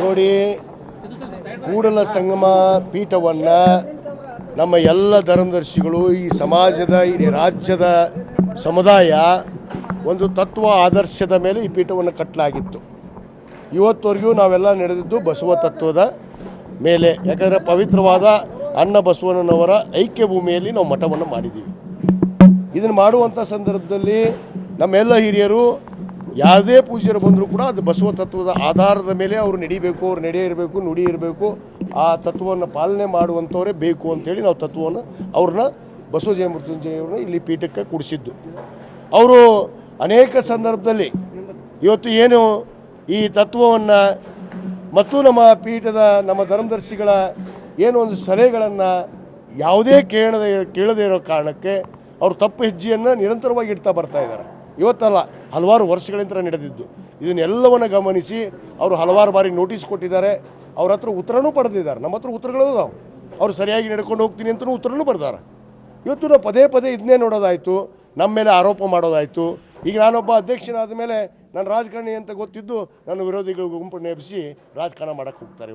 ನೋಡಿ, ಕೂಡಲ ಸಂಗಮ ಪೀಠವನ್ನ ನಮ್ಮ ಎಲ್ಲ ಧರ್ಮದರ್ಶಿಗಳು, ಈ ಸಮಾಜದ, ಇಡೀ ರಾಜ್ಯದ ಸಮುದಾಯ ಒಂದು ತತ್ವ ಆದರ್ಶದ ಮೇಲೆ ಈ ಪೀಠವನ್ನು ಕಟ್ಟಲಾಗಿತ್ತು ಇವತ್ತವರೆಗೂ ನಾವೆಲ್ಲ ನಡೆದಿದ್ದು ಬಸವ ತತ್ವದ ಮೇಲೆ. ಯಾಕಂದರೆ ಪವಿತ್ರವಾದ ಅನ್ನ ಬಸವಣ್ಣನವರ ಐಕ್ಯ ಭೂಮಿಯಲ್ಲಿ ನಾವು ಮಠವನ್ನು ಮಾಡಿದ್ದೀವಿ. ಇದನ್ನು ಮಾಡುವಂಥ ಸಂದರ್ಭದಲ್ಲಿ ನಮ್ಮೆಲ್ಲ ಹಿರಿಯರು ಯಾವುದೇ ಪೂಜ್ಯರು ಬಂದರೂ ಕೂಡ ಅದು ಬಸವ ತತ್ವದ ಆಧಾರದ ಮೇಲೆ ಅವರು ನಡಿಬೇಕು, ಅವ್ರು ನಡೆ ಇರಬೇಕು, ನುಡಿ ಇರಬೇಕು. ಆ ತತ್ವವನ್ನು ಪಾಲನೆ ಮಾಡುವಂಥವರೇ ಬೇಕು ಅಂತೇಳಿ ನಾವು ತತ್ವವನ್ನು ಅವ್ರನ್ನ ಬಸವ ಜಯಮೃತ್ಯುಂಜಯವ್ರನ್ನ ಇಲ್ಲಿ ಪೀಠಕ್ಕೆ ಕೂಡಿಸಿದ್ದು. ಅವರು ಅನೇಕ ಸಂದರ್ಭದಲ್ಲಿ ಇವತ್ತು ಏನು ಈ ತತ್ವವನ್ನು ಮತ್ತು ನಮ್ಮ ಪೀಠದ ನಮ್ಮ ಧರ್ಮದರ್ಶಿಗಳ ಏನು ಒಂದು ಸಲಹೆಗಳನ್ನು ಯಾವುದೇ ಕೇಳದೇ ಕೇಳದೇ ಇರೋ ಕಾರಣಕ್ಕೆ ಅವರು ತಪ್ಪು ಹೆಜ್ಜೆಯನ್ನು ನಿರಂತರವಾಗಿ ಇಡ್ತಾ ಬರ್ತಾ ಇದ್ದಾರೆ. ಇವತ್ತಲ್ಲ ಹಲವಾರು ವರ್ಷಗಳಿಂದ ನಡೆದಿದ್ದು. ಇದನ್ನೆಲ್ಲವನ್ನು ಗಮನಿಸಿ ಅವರು ಹಲವಾರು ಬಾರಿ ನೋಟಿಸ್ ಕೊಟ್ಟಿದ್ದಾರೆ. ಅವ್ರ ಹತ್ರ ಉತ್ತರನೂ ಪಡೆದಿದ್ದಾರೆ. ನಮ್ಮ ಹತ್ರ ಉತ್ತರಗಳು ಅದಾವೆ ಅವ್ರು ಸರಿಯಾಗಿ ನಡ್ಕೊಂಡು ಹೋಗ್ತೀನಿ ಅಂತಲೂ ಉತ್ತರನೂ ಬರ್ದಾರೆ ಇವತ್ತು ನಾವು ಪದೇ ಪದೇ ಇದನ್ನೇ ನೋಡೋದಾಯಿತು. ನಮ್ಮ ಮೇಲೆ ಆರೋಪ ಮಾಡೋದಾಯಿತು. ಈಗ ನಾನೊಬ್ಬ ಅಧ್ಯಕ್ಷನಾದ ಮೇಲೆ ನಾನು ರಾಜಕಾರಣಿ ಅಂತ ಗೊತ್ತಿದ್ದು ನನ್ನ ವಿರೋಧಿಗಳ ಗುಂಪು ನೆಪಿಸಿ ರಾಜಕಾರಣ ಮಾಡೋಕ್ಕೆ ಹೋಗ್ತಾರೆ.